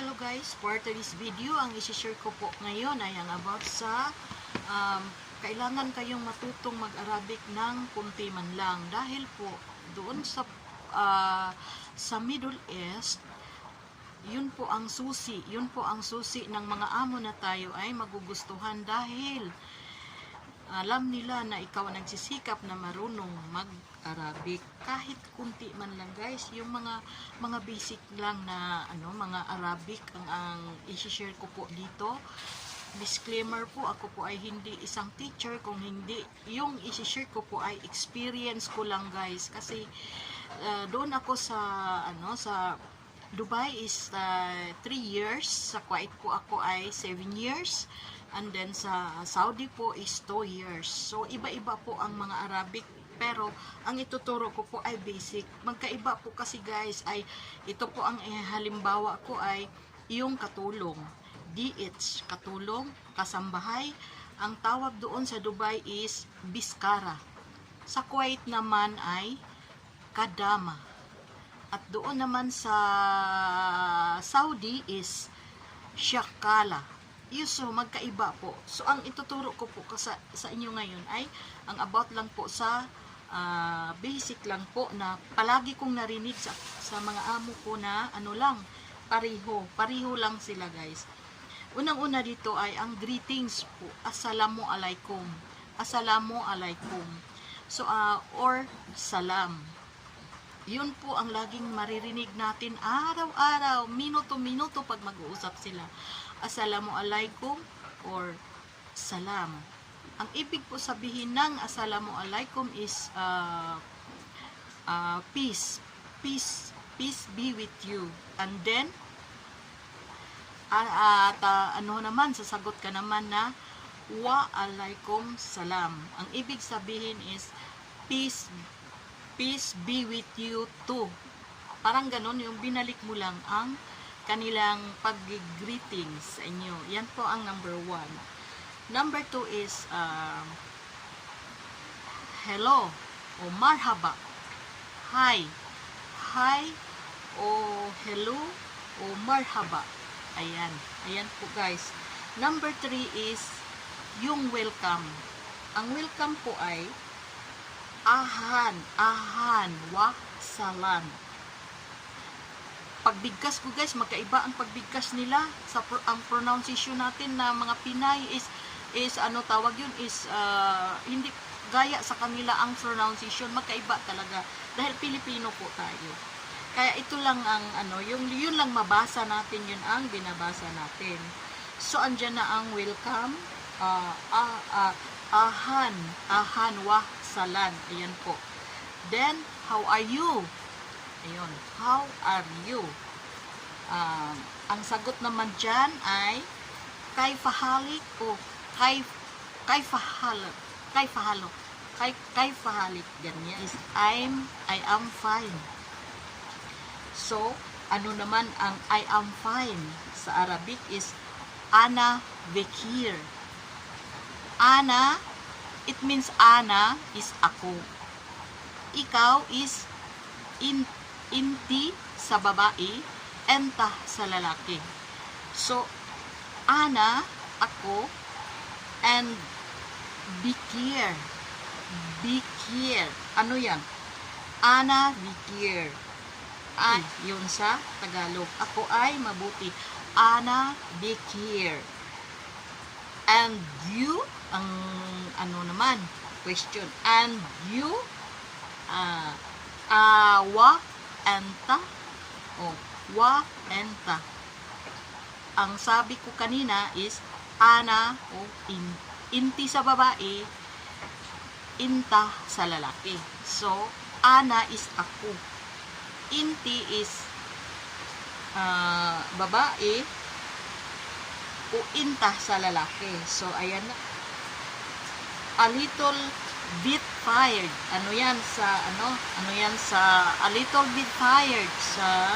Hello guys, for today's video, ang isi-share ko po ngayon ay ang about sa um, kailangan kayong matutong mag-Arabic ng kunti man lang. Dahil po doon sa ah, sa Middle East yun po ang susi, yun po ang susi ng mga amo na tayo ay magugustuhan dahil alam nila na ikaw ang nagsisikap na marunong mag-Arabic. Kahit kunti man lang guys yung mga mga basic lang na ano mga Arabic ang ang i-share ko po dito. Disclaimer po ako po ay hindi isang teacher. Kung hindi yung i-share ko po ay experience ko lang guys. Kasi uh, doon ako sa ano sa Dubai is 3 years. Sa Kuwait po ako ay 7 years. And then sa Saudi po is 2 years. So iba-iba po ang mga Arabic. Pero ang ituturo ko po ay basic. Magkaiba po kasi guys ay ito po ang eh, halimbawa ko ay yung katulong. DH katulong kasambahay. Ang tawag doon sa Dubai is biskara. Sa Kuwait naman ay kadama at doon naman sa Saudi is Shakala. Yun, so magkaiba po. So ang ituturo ko po sa, sa inyo ngayon ay ang about lang po sa ah, basic lang po na palagi kong narinig sa, sa mga amo ko na ano lang, pariho. Pariho lang sila guys. Unang-una dito ay ang greetings po. Assalamu alaikum. Assalamu alaikum. So, ah, or salam yun po ang laging maririnig natin araw-araw, minuto-minuto pag mag-uusap sila. Assalamu alaikum or salam. Ang ibig po sabihin ng assalamu alaikum is uh, uh, peace. Peace. Peace be with you. And then, ah, at ah, ano naman, sasagot ka naman na wa alaikum salam. Ang ibig sabihin is peace peace be with you too. Parang ganon, yung binalik mo lang ang kanilang pag-greetings sa inyo. Yan po ang number one. Number two is, um, hello, o marhaba. Hi. Hi, o hello, o marhaba. Ayan. Ayan po guys. Number three is, yung welcome. Ang welcome po ay, ahan, ahan, wa, salan. Pagbigkas ko guys, magkaiba ang pagbigkas nila sa pro- ang pronunciation natin na mga Pinay is is ano tawag yun is ah, hindi gaya sa kanila ang pronunciation magkaiba talaga dahil Pilipino po tayo. Kaya ito lang ang ano, yung yun lang mabasa natin yun ang binabasa natin. So andyan na ang welcome, ah, ah, ah, ahan, ahan wa salan. Ayan po. Then, how are you? Ayun, how are you? Um, ang sagot naman dyan ay kay fahalik o kay kay fahalo kay fahalo kay kay fahalik ganyan is I'm I am fine so ano naman ang I am fine sa Arabic is ana bekir ana it means ana is ako. Ikaw is in inti sa babae enta sa lalaki. So ana ako and bikir bikir ano yan? Ana bikir ay yun sa Tagalog. Ako ay mabuti. Ana bikir and you ang ano naman question. And you ah awa enta. O wa enta. Ang sabi ko kanina is ana o in, inti sa babae inta sa lalaki. So ana is ako inti is ah, babae o inta sa lalaki so ayan na a little bit tired. Ano yan sa ano? Ano yan sa a little bit tired sa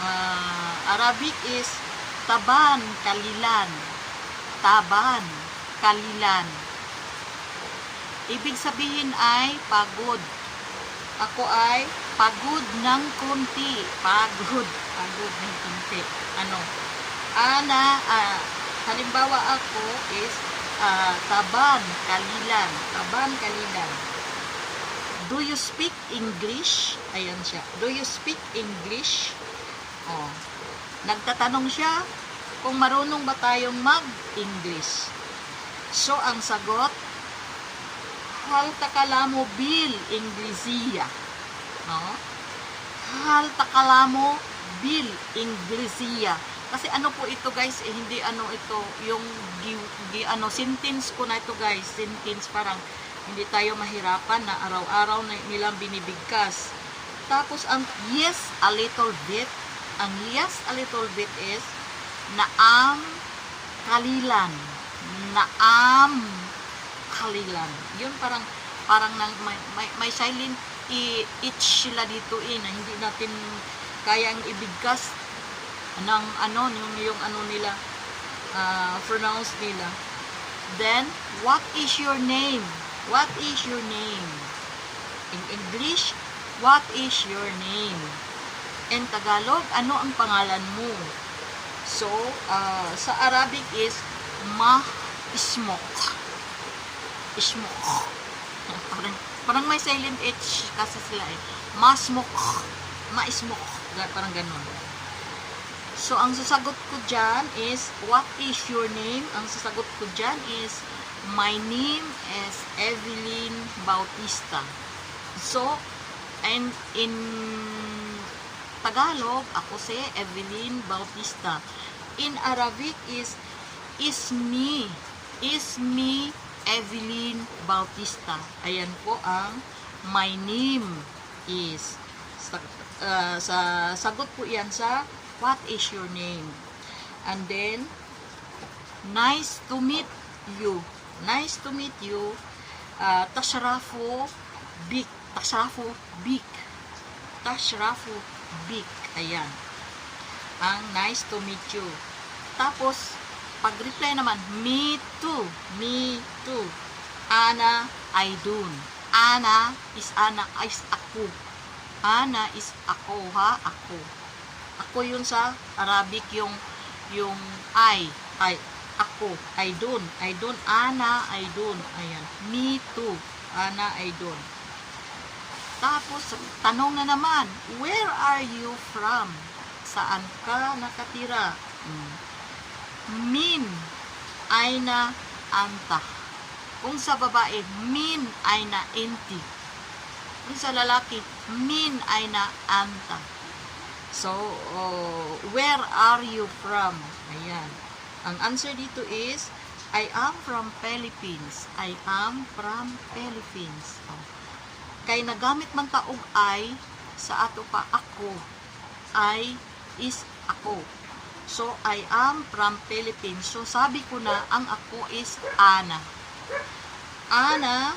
ah, Arabic is taban kalilan. Taban kalilan. Ibig sabihin ay pagod. Ako ay pagod ng konti. Pagod. Pagod ng konti. Ano? Ana, ah, halimbawa ako is ah, taban, kalilan. Taban, kalilan. Do you speak English? Ayan siya. Do you speak English? Oh. Nagtatanong siya kung marunong ba tayong mag-English. So, ang sagot, hal takalamo bil Inglesiya. No? Hal takalamo bil Inglesiya. Kasi ano po ito guys, eh, hindi ano ito, yung gi, gi- ano, sentence ko na ito guys, sentence parang hindi tayo mahirapan na araw-araw nilang binibigkas. Tapos ang yes a little bit, ang yes a little bit is naam kalilan. Naam kalilan. Yun parang parang nang may, may, may silent i, itch sila dito eh na hindi natin kayang ibigkas ng ano yung, yung ano nila ah, pronounce nila. Then, what is your name? What is your name? In English, what is your name? In Tagalog, ano ang pangalan mo? So, ah, sa Arabic is ma ismok. Ismok. Parang, parang may silent H kasi sila eh. Masmok. Maismok. Parang ganun. So, ang sasagot ko dyan is, what is your name? Ang sasagot ko dyan is, my name is Evelyn Bautista. So, and in Tagalog, ako si Evelyn Bautista. In Arabic is, is me. Is me Evelyn Bautista. Ayan po ang my name is. Sa, uh, sa sagot po yan sa what is your name? And then, nice to meet you. Nice to meet you. Uh, tashrafu bik. Tashrafu bik. Tashrafu bik. Ayan. Ang nice to meet you. Tapos, pag-reply naman, me too. Me too. Ana, don't. Ana is ana is ako. Ana is ako ha, ako. Ako yun sa Arabic yung yung I, I, ako, I don't, I don't, ana, I don't, ayan, me too, ana, I don't. Tapos, tanong na naman, where are you from? Saan ka nakatira? Hmm. Min, ay na anta. Kung sa babae, min ay na inti. Kung sa lalaki, min ay na anta. So, oh, where are you from? Ayan. Ang answer dito is, I am from Philippines. I am from Philippines. Oh. Kay nagamit man taog ay, sa ato pa ako. I is ako. So, I am from Philippines. So, sabi ko na, ang ako is Ana. Ana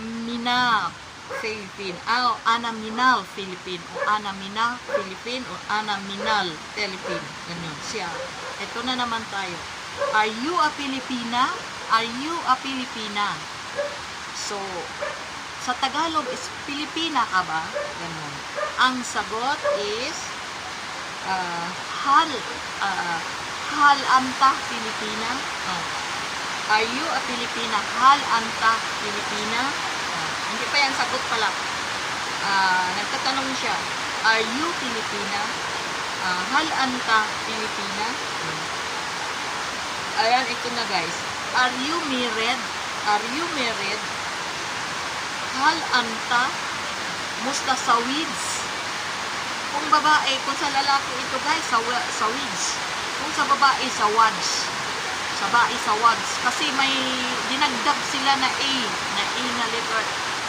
Mina Philippine. Ah, Ana Minal Philippine. O Ana Mina Philippine. O Ana Minal Philippine. Ganun siya. Ito na naman tayo. Are you a Filipina? Are you a Filipina? So, sa Tagalog is Pilipina ka ba? Ganun. Ang sagot is ah, hal ah, hal anta Pilipina? Oh. Are you a Filipina? Hal anta Filipina? Hindi pa yan sagot pala. Ah, nagtatanong siya, Are you Filipina? Ah, hal anta Filipina? Ayan, ito na guys. Are you married? Are you married? Hal anta musta sa weeds? Kung babae, kung sa lalaki ito guys, sa, sa weeds. Kung sa babae, sa wads. Sa babae, sa wads. Kasi may dinagdag sila na A, na A na letter,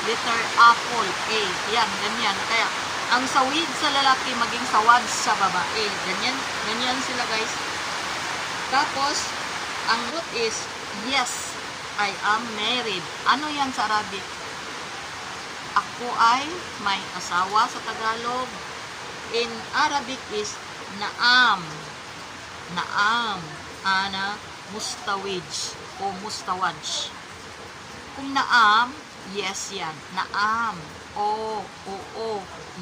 letter apple, A. Yan, ganyan. Kaya, ang sa weeds sa lalaki, maging sa wads sa babae. Ganyan, ganyan sila guys. Tapos, ang root is, yes, I am married. Ano yan sa Arabic? Ako ay may asawa sa Tagalog. In Arabic is naam. Naam. Ana mustawij o mustawaj. Kung naam, yes yan. Naam. oo, oo,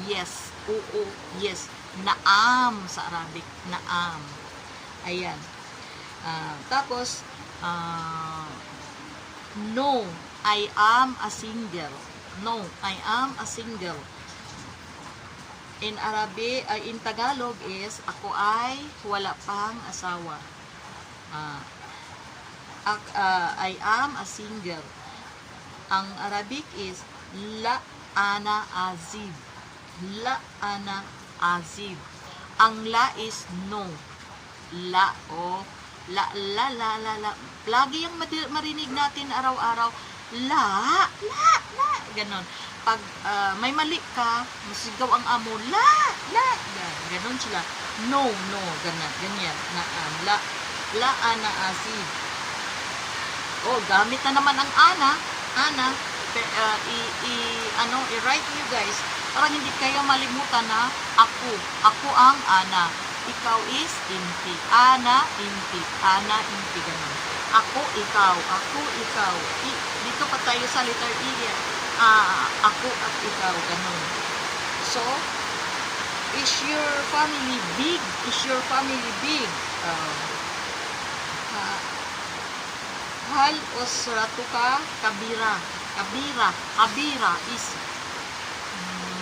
yes, oo, yes. Naam sa Arabic, naam. Ayan. Ah, tapos, ah, no, I am a single. No, I am a single. In Arabic, ay in Tagalog is, ako ay wala pang asawa. Ak- ah, I am a single. Ang Arabic is, la ana azib. La ana azib. Ang la is no. La o la la la la la. Lagi yung marinig natin araw-araw. La, la, la. Ganon. Pag ah, may mali ka, masigaw ang amo, la, la. Gan- Ganon sila. No, no. Ganon. Ganyan. Na, ah, la, la ana azib. Oh, gamit na naman ang ana. Ana. Ah, i, i, ano, i-write nyo guys. Para hindi kayo malimutan na ako. Ako ang ana. Ikaw is inti. Ana, inti. Ana, inti. Ganun. Ako, ikaw. Ako, ikaw. I, dito pa tayo sa letter yan. Ah, ako at ikaw. Ganun. So, is your family big? Is your family big? Uh, ah, hal usratuka kabira. Kabira. Kabira is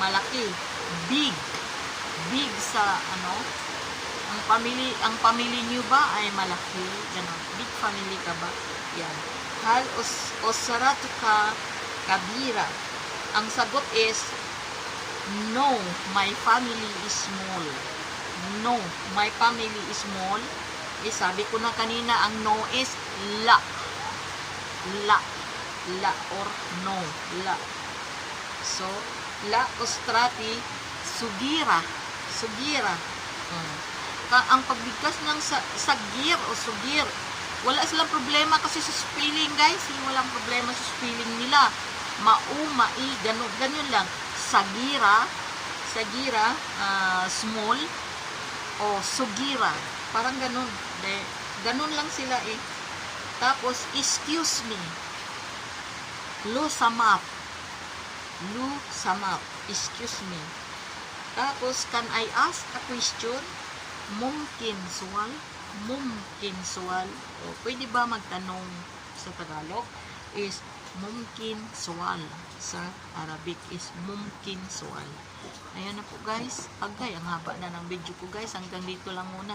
malaki. Big. Big sa ano, ang family ang family niyo ba ay malaki ganon big family ka ba yan hal us usratuka kabira ang sagot is no my family is small no my family is small eh, sabi ko na kanina ang no is la la la or no la. So la ostrati sugira sugira. Hmm. Ka- ang pagbigkas ng sa, sagir o sugir wala silang problema kasi sa spelling guys. Eh, walang problema sa spelling nila. Mau mai ganun ganun lang. Sagira sagira ah, small o sugira. Parang ganun. De ganun lang sila eh tapos excuse me lu samap lu samap excuse me tapos, can I ask a question? Mumkin sual? Mumkin sual? O, pwede ba magtanong sa Tagalog? Is mumkin sual. Sa Arabic is mumkin sual. Ayan na po guys. Agay, ang haba na ng video ko guys. Hanggang dito lang muna.